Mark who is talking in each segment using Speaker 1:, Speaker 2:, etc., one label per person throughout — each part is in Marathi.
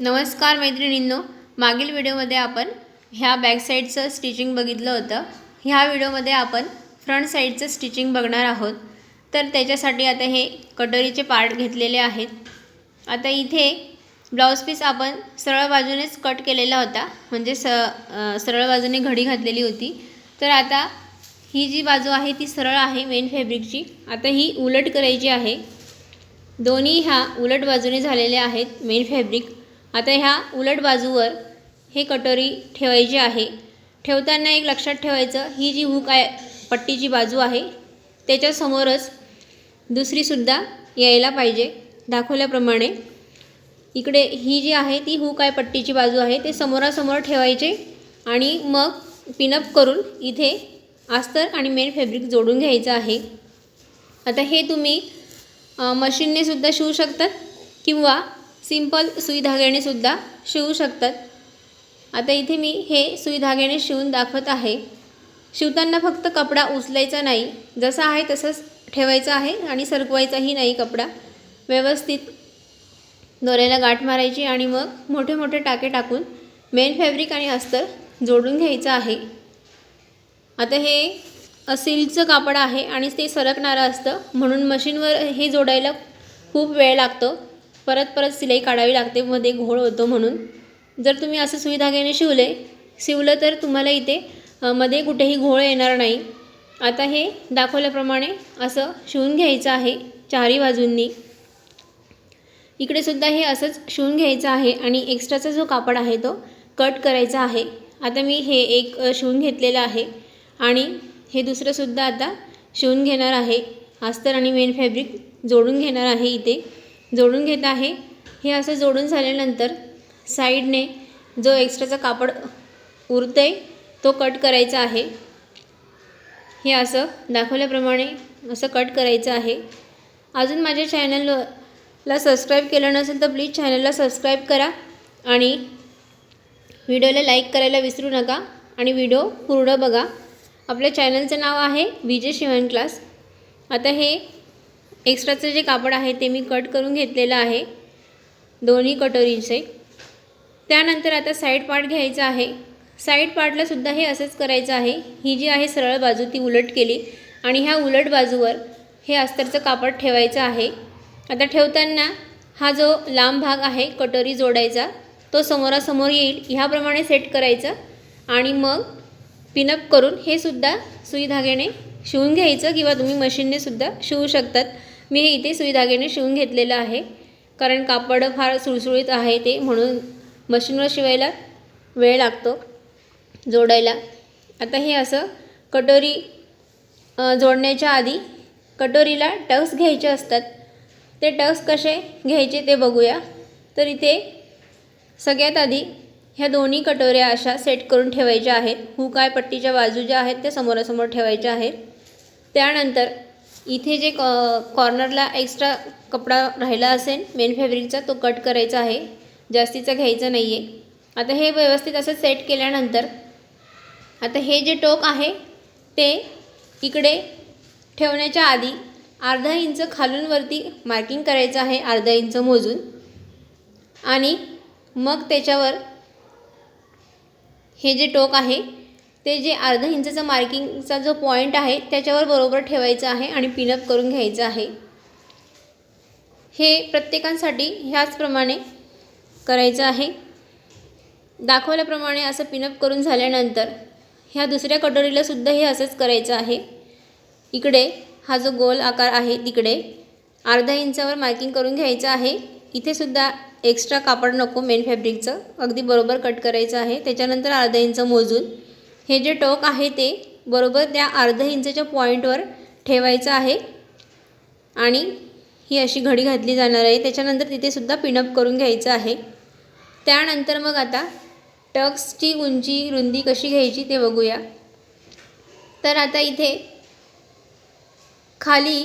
Speaker 1: नमस्कार मैत्रिणींनो मागील व्हिडिओमध्ये आपण ह्या बॅक साईडचं स्टिचिंग बघितलं होतं. ह्या व्हिडिओमध्ये आपण फ्रंट साईडचं स्टिचिंग बघणार आहोत. तर त्याच्यासाठी आता हे कटोरीचे पार्ट घेतलेले आहेत. आता इथे ब्लाऊज पीस आपण सरळ बाजूनेच कट केलेला होता. म्हणजे स सरळ बाजूने घडी घातलेली होती. तर आता ही जी बाजू आहे ती सरळ आहे मेन फॅब्रिकची आता ही उलट करायची आहे. दोन्ही ह्या उलट बाजूने झालेल्या आहेत मेन फॅब्रिक आता ह्या उलट बाजूवर हे कटोरी ठेवायची आहे. ठेवताना एक लक्षात ठेवायचं ही जी हुक आहे पट्टीची बाजू आहे त्याच्यासमोरच दुसरीसुद्धा यायला पाहिजे दाखवल्याप्रमाणे. इकडे ही जी आहे ती हुक आहे पट्टीची बाजू आहे ते समोरासमोर ठेवायचे आणि मग पिनअप करून इथे अस्तर आणि मेन फॅब्रिक जोडून घ्यायचं आहे. आता हे तुम्ही मशीननेसुद्धा मशीनने सुद्धा शिवू शकतात किंवा सिंपल सुई धाग्याने सुद्धा शिवू शकतात. आता इथे मी हे सुई धाग्याने शिवून दाखवत आहे. शिवताना फक्त कपडा उचलायचा नाही. जसा आहे तसंच ठेवायचा आहे आणि सरकवायचाही नाही कपडा. व्यवस्थित दोऱ्याला गाठ मारायची आणि मग मोठे मोठे टाके टाकून मेन फॅब्रिक आणि अस्तर जोडून घ्यायचं आहे. आता हे सिल्कचं कापड आहे आणि ते सरकणारं असतं म्हणून मशीनवर हे जोडायला खूप वेळ लागतो. परत परत सिलाई काढावी लागते मध्ये घोळ होतो म्हणून. जर तुम्ही असं सुई धाग्याने शिवले शिवलं तर तुम्हाला इथे मध्ये कुठेही घोळ येणार नाही. आता हे दाखवल्याप्रमाणे असं शिवून घ्यायचं आहे चारही बाजूंनी. इकडे सुद्धा हे असंच शिवून घ्यायचं आहे आणि एक्स्ट्राचा जो कापड आहे तो कट करायचा आहे. आता मी हे एक शिवून घेतलेलं आहे आणि हे दुसरंसुद्धा आता शिवून घेणार आहे. अस्तर आणि मेन फॅब्रिक जोडून घेणार आहे इथे. जोडून घेत आहे. हे असं जोडून झाल्यानंतर साईडने जो एक्स्ट्राचा कापड उरतं आहे तो कट करायचा आहे. हे असं दाखवल्याप्रमाणे असं कट करायचं आहे. अजून माझ्या चॅनलला सबस्क्राईब केलं नसेल तर प्लीज चॅनलला सबस्क्राईब करा आणि व्हिडिओला लाईक करायला विसरू नका आणि व्हिडिओ पूर्ण बघा. आपल्या चॅनलचं नाव आहे विजय शिवण क्लास. आता हे एक्स्ट्राचं जे कापड आहे ते मी कट करून घेतलेलं आहे दोन्ही कटोरीचे. त्यानंतर आता साईड पार्ट घ्यायचा आहे. साईड पार्टला सुद्धा हे असंच करायचं आहे. ही जी आहे सरळ बाजू ती उलट केली आणि ह्या उलट बाजूवर हे अस्तरचं कापड ठेवायचं आहे. आता ठेवताना हा जो लांब भाग आहे कटोरी जोडायचा तो समोरासमोर येईल. ह्याप्रमाणे सेट करायचं आणि मग पिनअप करून हे सुद्धा सुई धाग्याने शिवून घ्यायचं किंवा तुम्ही मशीनने सुद्धा शिवू शकतात. मी हे इथे सुई धाग्याने शिवून घेतलेलं आहे. कारण कापड फार सुळसुळीत आहे ते म्हणून मशीनवर शिवायला वेळ लागतो जोडायला. आता हे असं कटोरी जोडण्याच्या आधी कटोरीला टक्स घ्यायचे असतात. ते टक्स कसे घ्यायचे ते बघूया. तर इथे सगळ्यात आधी ह्या दोन्ही कटोऱ्या अशा सेट करून ठेवायच्या आहेत. हुकाय पट्टीच्या बाजू ज्या आहेत त्या समोरासमोर ठेवायच्या आहेत. त्यानंतर इथे जे कॉ कॉर्नरला एक्स्ट्रा कपडा राहिला असेल मेन फॅब्रिकचा तो कट करायचा आहे. जास्तीचा घ्यायचा नाही आहे आता हे व्यवस्थित असं सेट केल्यानंतर आता हे जे टोक आहे ते इकडे ठेवण्याच्या आधी अर्धा इंच खालून वरती मार्किंग करायचं आहे अर्धा इंच मोजून. आणि मग त्याच्यावर हे जे टोक आहे ते जे अर्धा इंचाचा मार्किंगचा जो पॉईंट आहे त्याच्यावर बरोबर ठेवायचं आहे आणि पिनअप करून घ्यायचं आहे. हे प्रत्येकांसाठी ह्याचप्रमाणे करायचं आहे. दाखवल्याप्रमाणे असं पिनअप करून झाल्यानंतर ह्या दुसऱ्या कटोरीलासुद्धा हे असंच करायचं आहे. इकडे हा जो गोल आकार आहे तिकडे अर्धा इंचावर मार्किंग करून घ्यायचं आहे. इथेसुद्धा एक्स्ट्रा कापड नको मेन फॅब्रिकचं अगदी बरोबर कट करायचं आहे. त्याच्यानंतर अर्धा इंच मोजून हे जे टोक आहे ते बरोबर त्या अर्ध इंचच्या पॉईंटवर ठेवायचं आहे. आणि ही अशी घडी घातली जाणार आहे. त्याच्यानंतर तिथेसुद्धा पिनअप करून घ्यायचं आहे. त्यानंतर मग आता टक्सची उंची रुंदी कशी घ्यायची ते बघूया. तर आता इथे खाली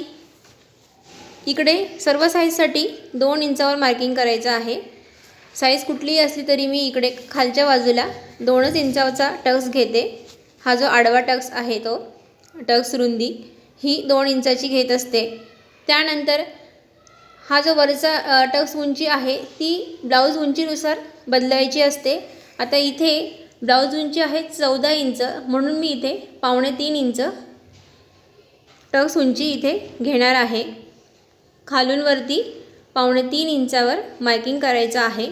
Speaker 1: इकडे सर्व साईजसाठी दोन इंचावर मार्किंग करायचं आहे. साईज कुठलीही असली तरी मी इकडे खालच्या बाजूला दोनच इंचाचा टक्स घेते. हा जो आडवा टक्स आहे तो टक्स रुंदी ही दोन इंचाची घेत असते. त्यानंतर हा जो वरचा टक्स उंची आहे ती ब्लाऊज उंचीनुसार बदलायची असते. आता इथे ब्लाऊज उंची आहे चौदा इंच म्हणून मी इथे पावणे तीन इंच टक्स उंची इथे घेणार आहे. खालूनवरती पावणे तीन इंचावर मार्किंग करायचं आहे.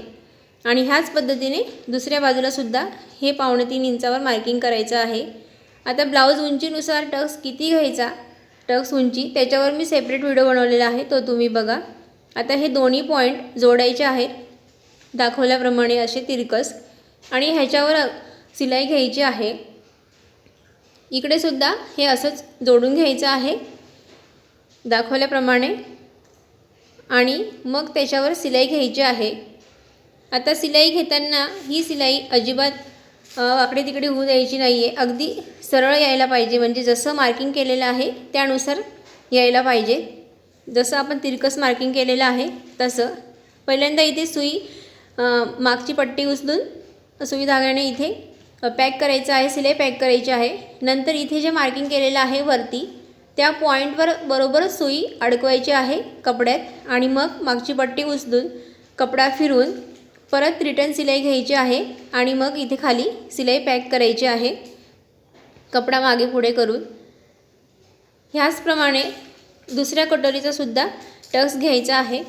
Speaker 1: आणि ह्याच पद्धतीने दुसऱ्या बाजूलासुद्धा हे पावणे तीन इंचावर मार्किंग करायचं आहे. आता ब्लाऊज उंचीनुसार टक्स किती घ्यायचा? टक्स उंची त्याच्यावर मी सेपरेट व्हिडिओ बनवलेला आहे तो तुम्ही बघा. आता हे दोन्ही पॉईंट जोडायचे आहेत. दाखवल्याप्रमाणे असे तिरकस. आणि ह्याच्यावर सिलाई घ्यायची आहे. इकडे सुद्धा हे असंच जोडून घ्यायचं आहे. दाखवल्याप्रमाणे. आणि मग त्याच्यावर सिलाई घ्यायची आहे. आता सिलाई घेताना ही सिलाई अजिबात आकडे तिकडे होऊ द्यायची नाही आहे अगदी सरळ यायला पाहिजे. म्हणजे जसं मार्किंग केलेलं आहे त्यानुसार यायला पाहिजे. जसं आपण तिरकस मार्किंग केलेलं आहे तसं. पहिल्यांदा इथे सुई मागची पट्टी उचलून सुई धाग्याने इथे पॅक करायचं आहे सिलाई पॅक करायची आहे. नंतर इथे जे मार्किंग केलेलं आहे वरती त्या पॉईंटवर बरोबर सुई अडकवायची आहे कपड्यात आणि मग मागची पट्टी उचलून कपडा फिरून परत रिटर्न सिलाई घ्यायची आहे आणि मग इथे खाली सिलाई पॅक करायची आहे. कपडा मागे पुढे करून. ह्याचप्रमाणे दुसऱ्या कटोरीचा सुद्धा टक्स घ्यायचा आहे.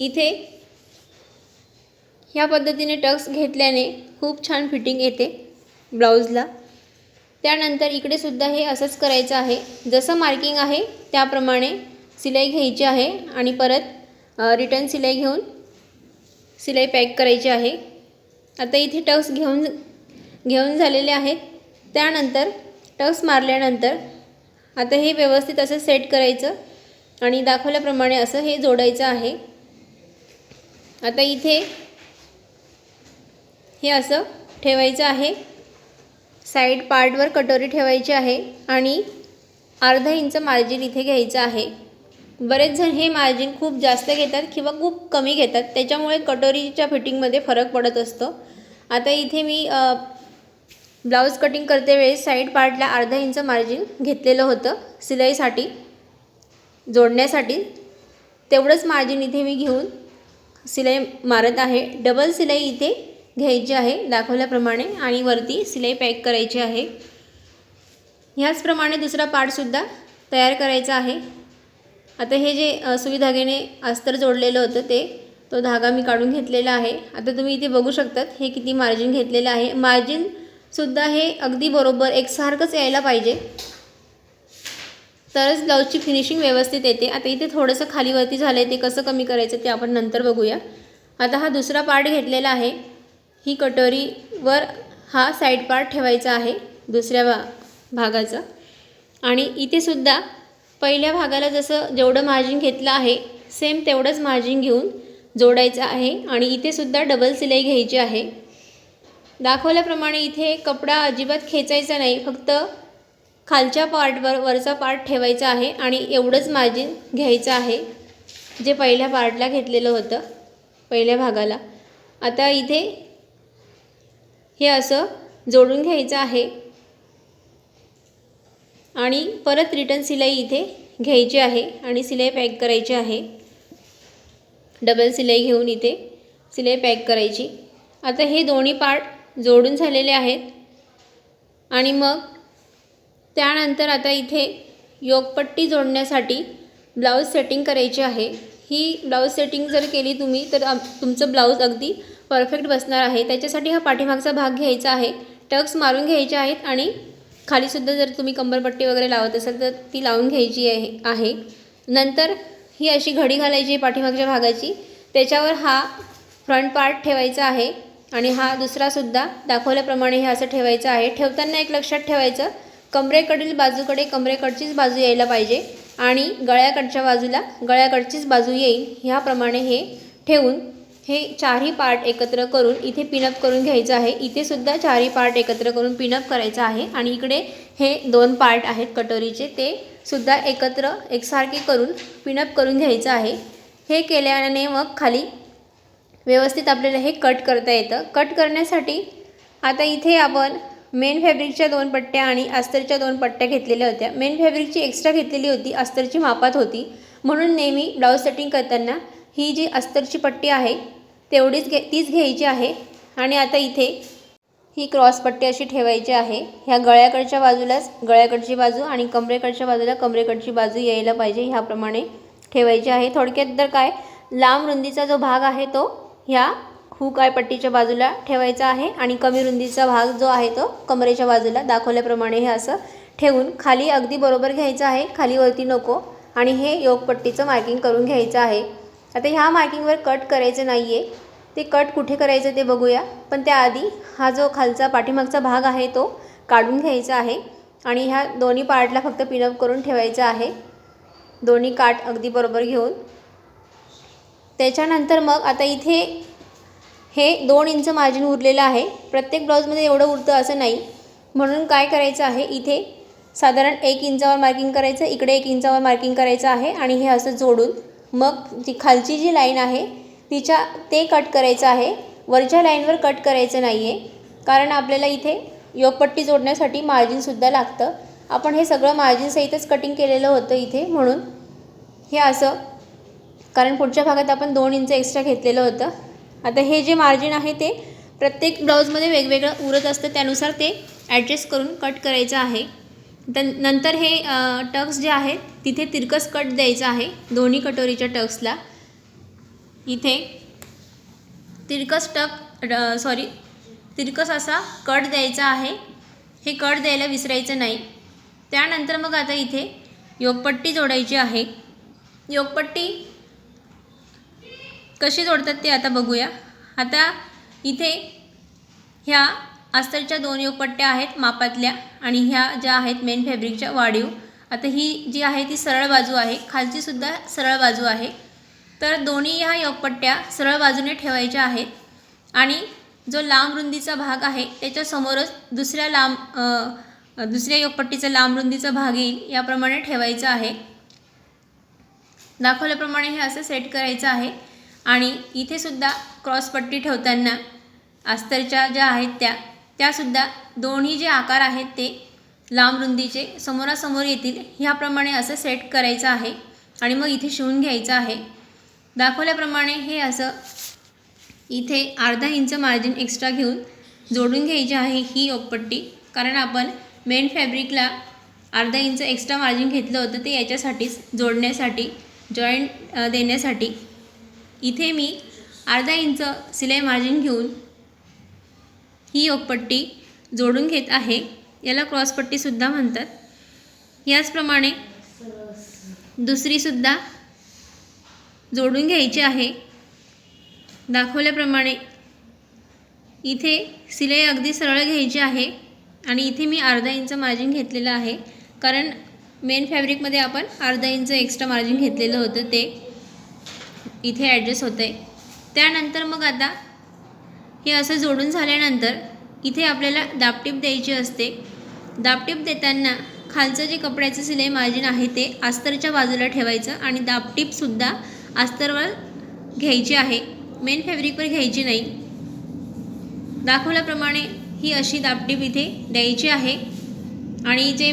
Speaker 1: इथे ह्या पद्धतीने टक्स घेतल्याने खूप छान फिटिंग येते ब्लाऊजला. त्यानंतर इकडे सुद्धा हे असंच करायचं आहे. जसं मार्किंग आहे त्याप्रमाणे सिलाई घ्यायची आहे आणि परत रिटर्न सिलाई घेऊन सिलाई पॅक करायची आहे. आता इथे टक्स घेऊन घेऊन झालेले आहेत. त्यानंतर टक्स मारल्यानंतर आता हे व्यवस्थित असं सेट करायचं आणि दाखवल्याप्रमाणे असं हे जोडायचं आहे. आता इथे हे असं ठेवायचं आहे. साईड पार्टवर कटोरी ठेवायची आहे आणि अर्धा इंच मार्जिन इथे घ्यायचं आहे. बरेच जण हे मार्जिन खूप जास्त घेतात किंवा खूप कमी घेतात. त्याच्यामुळे कटोरीच्या फिटिंगमध्ये फरक पडत असतो. आता इथे मी ब्लाऊज कटिंग करते वेळेस साईड पार्टला अर्धा इंच मार्जिन घेतलेलं होतं सिलाईसाठी जोडण्यासाठी. तेवढंच मार्जिन इथे मी घेऊन सिलाई मारत आहे. डबल सिलाई इथे घ्यायची आहे दाखवल्याप्रमाणे आणि वरती सिलाई पॅक करायची आहे. ह्याचप्रमाणे दुसरा पार्टसुद्धा तयार करायचा आहे. आता हे जे अ, सुई धाग्याने अस्तर जोडलेलं होतं ते तो धागा मी काढून घेतलेला आहे. आता तुम्ही इथे बघू शकतात हे किती मार्जिन घेतलेलं आहे. मार्जिनसुद्धा हे अगदी बरोबर एकसारखंच यायला पाहिजे. तरच ब्लाऊजची फिनिशिंग व्यवस्थित येते. आता इथे थोडंसं खालीवरती झालं आहे ते कसं कमी करायचं ते आपण नंतर बघूया. आता हा दुसरा पार्ट घेतलेला आहे. ही कटोरीवर हा साईड पार्ट ठेवायचा आहे दुसऱ्या भा भागाचा. आणि इथे सुद्धा पहिल्या भागाला जसं जेवढं मार्जिन घेतलं आहे सेम तेवढंच मार्जिन घेऊन जोडायचं आहे आणि इथे सुद्धा डबल सिलाई घ्यायची आहे. दाखवल्याप्रमाणे इथे कपडा अजिबात खेचायचा नाही फक्त खालच्या पार्टवर वरचा पार्ट ठेवायचा आहे आणि एवढंच मार्जिन घ्यायचं आहे जे पहिल्या पार्टला घेतलेलं होतं पहिल्या भागाला. आता इथे हे असं जोडून घ्यायचं आहे. आणि परत रिटर्न सिलाई इथे घ्यायची आहे आणि सिलाई पॅक करायची आहे. डबल सिलाई घेऊन इथे सिलाई पॅक करायची. आता हे दोन्ही पार्ट जोडून झालेले आहेत. आणि मग त्यानंतर आता इथे योगपट्टी जोडण्यासाठी ब्लाऊज सेटिंग करायची आहे. ही ब्लाऊज सेटिंग जर केली तुम्ही तर तुमचं ब्लाऊज अगदी परफेक्ट बसणार आहे. त्याच्यासाठी हा पाठीमागचा भाग घ्यायचा आहे. टक्स मारून घ्यायचे आहेत आणि खालीसुद्धा जर तुम्ही कंबरपट्टी वगैरे लावत असाल तर ती लावून घ्यायची आहे आहे. नंतर ही अशी घडी घालायची पाठीमागच्या भागाची. त्याच्यावर हा फ्रंट पार्ट ठेवायचा आहे आणि हा दुसरासुद्धा दाखवल्याप्रमाणे हे असं ठेवायचं आहे. ठेवताना एक लक्षात ठेवायचं कमरेकडील बाजूकडे कमरेकडचीच बाजू यायला पाहिजे आणि गळ्याकडच्या बाजूला गळ्याकडचीच बाजू येईल ह्याप्रमाणे हे ठेवून हे चारही पार्ट एकत्र करून इथे पिनअप करून घ्यायचं आहे. इथे सुद्धा चारही पार्ट एकत्र करून पिनअप करायचं आहे आणि इकडे हे दोन पार्ट आहेत कटोरीचे ते सुद्धा एकत्र एकसारखे करून पिनअप करून घ्यायचं आहे. हे केल्याने मग खाली व्यवस्थित आपल्याला हे कट करता येतं. कट करण्यासाठी आता इथे आपण मेन फॅब्रिकच्या दोन पट्ट्या आणि अस्तरच्या दोन पट्ट्या घेतलेल्या होत्या. मेन फॅब्रिकची एक्स्ट्रा घेतलेली होती. अस्तरची मापात होती. म्हणून नेहमी ब्लाऊज सेटिंग करताना ही जी अस्तरची पट्टी आहे तेवढीच घे तीच घ्यायची आहे. आणि आता इथे ही क्रॉस पट्टी अशी ठेवायची आहे. ह्या गळ्याकडच्या बाजूलाच गळ्याकडची बाजू आणि कमरेकडच्या बाजूला कमरेकडची बाजू यायला पाहिजे ह्याप्रमाणे ठेवायची आहे. थोडक्यात तर काय लांब रुंदीचा जो भाग आहे तो ह्या हुक आय पट्टीच्या बाजूला ठेवायचा आहे आणि कमी रुंदीचा भाग जो आहे तो कमरेच्या बाजूला दाखवल्याप्रमाणे हे असं ठेवून खाली अगदी बरोबर घ्यायचं आहे. खाली वरती नको आणि हे योगपट्टीचं मार्किंग करून घ्यायचं आहे. आता ह्या मार्किंगवर कट करायचं नाही आहे ते कट कुठे करायचं ते बघूया. पण त्याआधी हा जो खालचा पाठीमागचा भाग आहे तो काढून घ्यायचा आहे. आणि ह्या दोन्ही पार्टला फक्त पिनअप करून ठेवायचं आहे. दोन्ही काठ अगदी बरोबर घेऊन. त्याच्यानंतर मग आता इथे हे दोन इंच मार्जिन उरलेलं आहे. प्रत्येक ब्लाऊजमध्ये एवढं उरतं असं नाही. म्हणून काय करायचं आहे? इथे साधारण एक इंचावर मार्किंग करायचं इकडे एक इंचावर मार्किंग करायचं आहे आणि हे असं जोडून मग जी खालची जी लाईन आहे तिच्या ते कट करायचं आहे. वरच्या लाईनवर कट करायचं नाही आहे कारण आपल्याला इथे योगपट्टी जोडण्यासाठी मार्जिनसुद्धा लागतं. आपण हे सगळं मार्जिनसहितच कटिंग केलेलं होतं इथे म्हणून. हे असं. कारण पुढच्या भागात आपण दोन इंच एक्स्ट्रा घेतलेलं होतं. आता हे जे मार्जिन आहे ते प्रत्येक ब्लाऊजमध्ये वेगवेगळं उरत असतं. त्यानुसार ते ॲडजस्ट करून कट करायचं आहे. तन नंतर हे टक्स जे आहेत तिथे तिरकस कट द्यायचं आहे दोन्ही कटोरीच्या टक्सला. इथे तिरकस टक सॉरी तिरकस असा कट द्यायचा आहे. हे कट द्यायला विसरायचं नाही. त्यानंतर मग आता इथे योगपट्टी जोडायची आहे. योगपट्टी कशी जोडतात ते आता बघूया. आता इथे ह्या अस्तरच्या दोन योगपट्ट्या आहेत मापातल्या आणि ह्या ज्या आहेत मेन फॅब्रिकच्या वाढीव. आता ही जी आहे ती सरळ बाजू आहे. खालचीसुद्धा सरळ बाजू आहे. तर दोन्ही ह्या योगपट्ट्या सरळ बाजूने ठेवायच्या आहेत. आणि जो लांब रुंदीचा भाग आहे त्याच्यासमोरच दुसऱ्या लांब दुसऱ्या योगपट्टीचा लांब रुंदीचा भाग येईल याप्रमाणे ठेवायचा आहे. दाखवल्याप्रमाणे हे असं सेट करायचं आहे. आणि इथेसुद्धा क्रॉसपट्टी ठेवताना अस्तरच्या ज्या आहेत त्या त्यासुद्धा दोन्ही जे आकार आहेत ते लांब रुंदीचे समोरासमोर येतील ह्याप्रमाणे असं सेट करायचं आहे आणि मग इथे शिवून घ्यायचं आहे. दाखवल्याप्रमाणे हे असं इथे अर्धा इंच मार्जिन एक्स्ट्रा घेऊन जोडून घ्यायची आहे ही ओपपट्टी कारण आपण मेन फॅब्रिकला अर्धा इंच एक्स्ट्रा मार्जिन घेतलं होतं ते याच्यासाठीच जोडण्यासाठी जॉईंट देण्यासाठी. इथे मी अर्धा इंच सिलाई मार्जिन घेऊन ही योगपट्टी जोडून घेत आहे. याला क्रॉसपट्टीसुद्धा म्हणतात. याचप्रमाणे दुसरीसुद्धा जोडून घ्यायची आहे. दाखवल्याप्रमाणे इथे सिलाई अगदी सरळ घ्यायची आहे आणि इथे मी अर्धा इंच मार्जिन घेतलेलं आहे. कारण मेन फॅब्रिकमध्ये आपण अर्धा इंच एक्स्ट्रा मार्जिन घेतलेलं होतं ते इथे ॲडजस्ट होतं आहे त्यानंतर मग आता हे असं जोडून झाल्यानंतर इथे आपल्याला दापटीप द्यायची असते. दापटीप देताना खालचं जे कपड्याचं सिलाई मार्जिन आहे ते अस्तरच्या बाजूला ठेवायचं आणि दापटीपसुद्धा अस्तरवर घ्यायची आहे. मेन फॅब्रिकवर घ्यायची नाही. दाखवल्याप्रमाणे ही अशी दापटीप इथे द्यायची आहे. आणि जे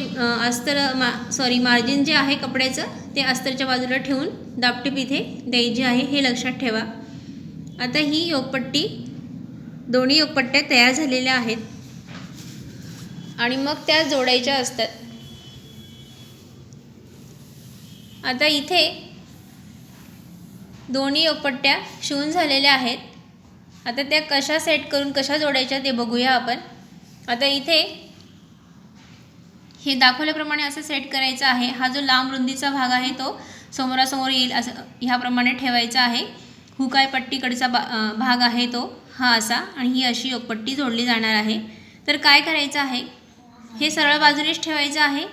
Speaker 1: अस्तर मा सॉरी मार्जिन जे आहे कपड्याचं ते अस्तरच्या बाजूला ठेवून दापटीप इथे द्यायची आहे. हे लक्षात ठेवा. आता ही योगपट्टी दोन्ही योगपट्ट्या तयार झालेल्या आहेत. आणि मग त्या जोडायच्या असतात. आता इथे दोन्ही योगपट्ट्या शिवून झालेल्या आहेत. आता त्या कशा सेट करून कशा जोडायच्या ते बघूया आपण. आता इथे हे दाखवल्याप्रमाणे असं सेट करायचं आहे. हा जो लांब रुंदीचा भाग आहे तो समोरासमोर येईल असं ह्याप्रमाणे ठेवायचा आहे. हुकाय पट्टीकडचा बा भाग आहे तो. हा असा आणि ही अशी योगपट्टी जोडली जाणार आहे. तर काय करायचं आहे? हे सरळ बाजूनेच ठेवायचं आहे.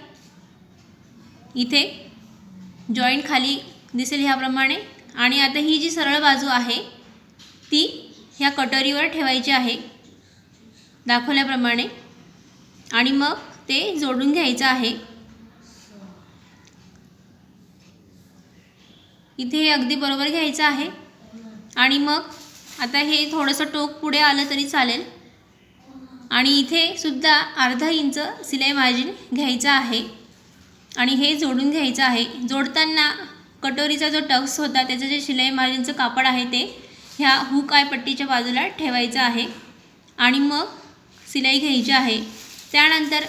Speaker 1: इथे जॉईंट खाली दिसेल ह्याप्रमाणे. आणि आता ही जी सरळ बाजू आहे ती ह्या कटोरीवर ठेवायची आहे. दाखवल्याप्रमाणे. आणि मग ते जोडून घ्यायचं आहे. इथे हे अगदी बरोबर घ्यायचं आहे. आणि मग आता हे थोडंसं टोक पुढे आलं तरी चालेल. आणि इथे सुद्धा अर्धा इंच सिलाई मार्जिन घ्यायचं आहे. आणि हे जोडून घ्यायचं आहे. जोडताना कटोरीचा जो टक्स होता त्याचं जे शिलाई मार्जिनचं कापड आहे ते ह्या हुक आय पट्टीच्या बाजूला ठेवायचं आहे. आणि मग शिलाई घ्यायची आहे. त्यानंतर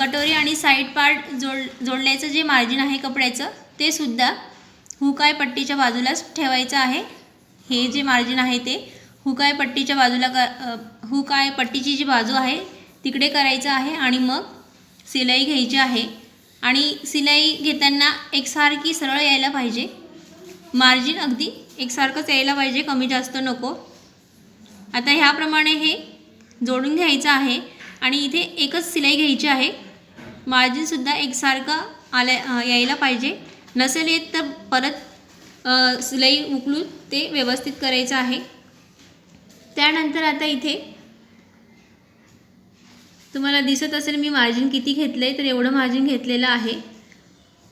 Speaker 1: कटोरी आणि साईड पार्ट जोड जोडल्याचं जे मार्जिन आहे कपड्याचं ते सुद्धा हुकाय पट्टीच्या बाजूलाच ठेवायचं आहे. हे जे मार्जिन आहे ते हुकाय पट्टीच्या बाजूला क हुकाय पट्टीची जी बाजू आहे तिकडे करायचं आहे आणि मग शिलाई घ्यायची आहे. आणि सिलाई घेताना एकसारखी सरळ यायला पाहिजे. मार्जिन अगदी एकसारखंच यायला पाहिजे कमी जास्त नको. आता ह्याप्रमाणे हे जोडून घ्यायचं आहे आणि इथे एकच शिलाई घ्यायची आहे. मार्जिनसुद्धा एकसारखं आल्या यायला पाहिजे. नसेल येत तर परत सिलाई उकलून ते व्यवस्थित करायचं आहे. त्यानंतर आता इथे तुम्हाला दिसत असेल मी मार्जिन किती घेतलं आहे तर एवढं मार्जिन घेतलेलं आहे.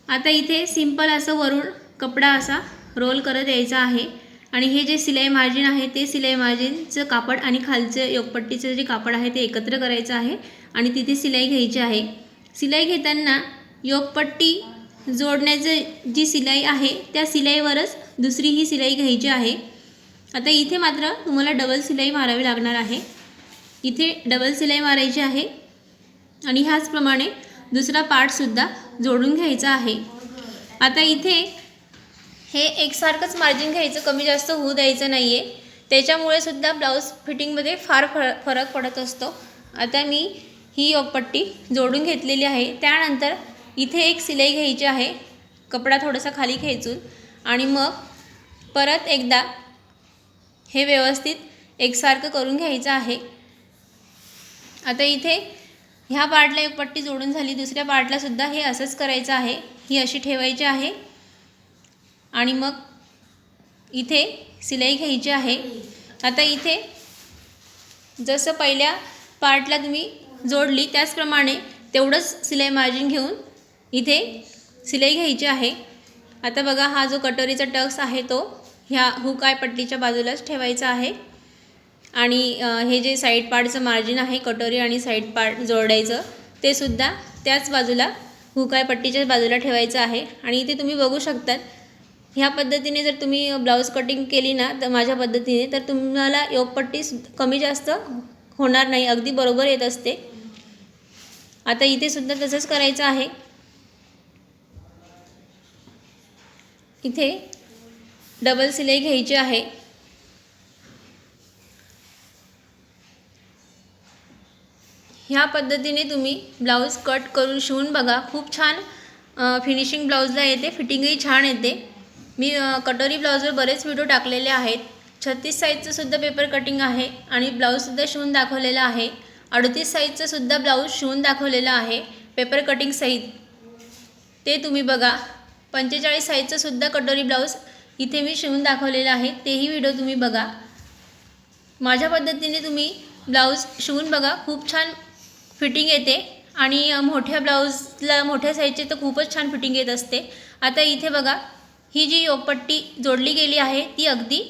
Speaker 1: आता इथे सिंपल असं वरून कपडा असा रोल करत यायचा आहे. आणि हे जे सिलाई मार्जिन आहे ते सिलाई मार्जिनचं कापड आणि खालचं योगपट्टीचं जे कापड आहे ते एकत्र करायचं आहे. आणि तिथे सिलाई घ्यायची आहे. सिलाई घेताना योगपट्टी जोडण्याचं जी सिलाई आहे त्या सिलाईवरच दुसरी ही सिलाई घ्यायची आहे. आता इथे मात्र तुम्हाला डबल सिलाई मारावी लागणार आहे. इथे डबल सिलाई मारायची आहे आणि ह्याचप्रमाणे दुसरा पार्टसुद्धा जोडून घ्यायचा आहे. आता इथे हे एकसारखंच मार्जिन घ्यायचं कमी जास्त होऊ द्यायचं नाही आहे त्याच्यामुळे सुद्धा ब्लाऊज फिटिंगमध्ये फार फर फरक पडत असतो. आता मी ही योगपट्टी जोडून घेतलेली आहे. त्यानंतर इथे एक सिलाई घ्यायची आहे कपडा थोडासा खाली खेचून आणि मग परत एकदा हे व्यवस्थित एकसारखं करून घ्यायचं आहे. आता इथे ह्या पार्टला एक पट्टी जोडून झाली दुसऱ्या पार्टलासुद्धा हे असंच करायचं आहे ही अशी ठेवायची आहे. आणि मग इथे सिलाई घ्यायची आहे. आता इथे जसं पहिल्या पार्टला तुम्ही जोडली त्याचप्रमाणे तेवढंच सिलाई मार्जिन घेऊन इथे सिलाई घ्यायची आहे. आता बघा हा जो कटोरीचा टक्स आहे तो ह्या हुकाय पट्टीच्या बाजूलाच ठेवायचा आहे. आणि हे जे साईड पार्टचं मार्जिन आहे कटोरी आणि साईड पार्ट जोडायचं ते सुद्धा त्याच बाजूला हुकाय पट्टीच्याच बाजूला ठेवायचं आहे. आणि इथे तुम्ही बघू शकतात ह्या पद्धतीने जर तुम्ही ब्लाऊज कटिंग केली ना तर माझ्या पद्धतीने तर तुम्हाला योगपट्टी कमी जास्त होणार नाही. अगदी बरोबर येत असते. आता इथे सुद्धा तसंच करायचं आहे. इथे डबल सिलाई घ्यायची आहे. ह्या पद्धतीने तुम्ही ब्लाऊज कट करून शिवून बघा. खूप छान फिनिशिंग ब्लाऊजला येते. फिटिंगही छान येते. मी कटोरी ब्लाऊजवर बरेच व्हिडिओ टाकलेले आहेत. छत्तीस साईजचं सुद्धा पेपर कटिंग आहे आणि ब्लाऊजसुद्धा शिवून दाखवलेला आहे. अडतीस साईजचं सुद्धा ब्लाऊज शिवून दाखवलेलं आहे. पेपर कटिंग सहित. ते तुम्ही बघा. पंचेचाळीस साईजचं सुद्धा कटोरी ब्लाऊज इथे मी शिवून दाखवलेलं आहे. तेही व्हिडिओ तुम्ही बघा. माझ्या पद्धतीने तुम्ही ब्लाऊज शिवून बघा. खूप छान फिटिंग येते. आणि मोठ्या ब्लाऊजला मोठ्या साईजचे तर खूपच छान फिटिंग येत असते. आता इथे बघा ही जी योगपट्टी जोडली गेली आहे ती अगदी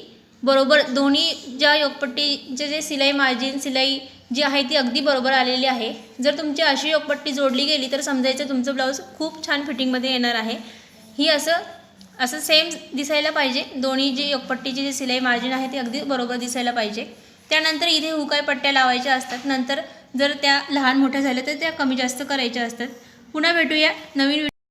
Speaker 1: बरोबर दोन्ही ज्या योगपट्टीचे जे सिलाई मार्जिन सिलाई जी आहे ती अगदी बरोबर आलेली आहे. जर तुमची अशी योगपट्टी जोडली गेली तर समजायचं तुमचं ब्लाऊज खूप छान फिटिंगमध्ये येणार आहे. ही असं असं सेम दिसायला पाहिजे. दोन्ही जी योगपट्टीची जी सिलाई मार्जिन आहे ती अगदी बरोबर दिसायला पाहिजे. त्यानंतर इथे हुकाय पट्ट्या लावायच्या असतात. नंतर जर त्या लहान मोठ्या झाल्या तर त्या कमी जास्त करायच्या असतात. पुन्हा भेटूया नवीन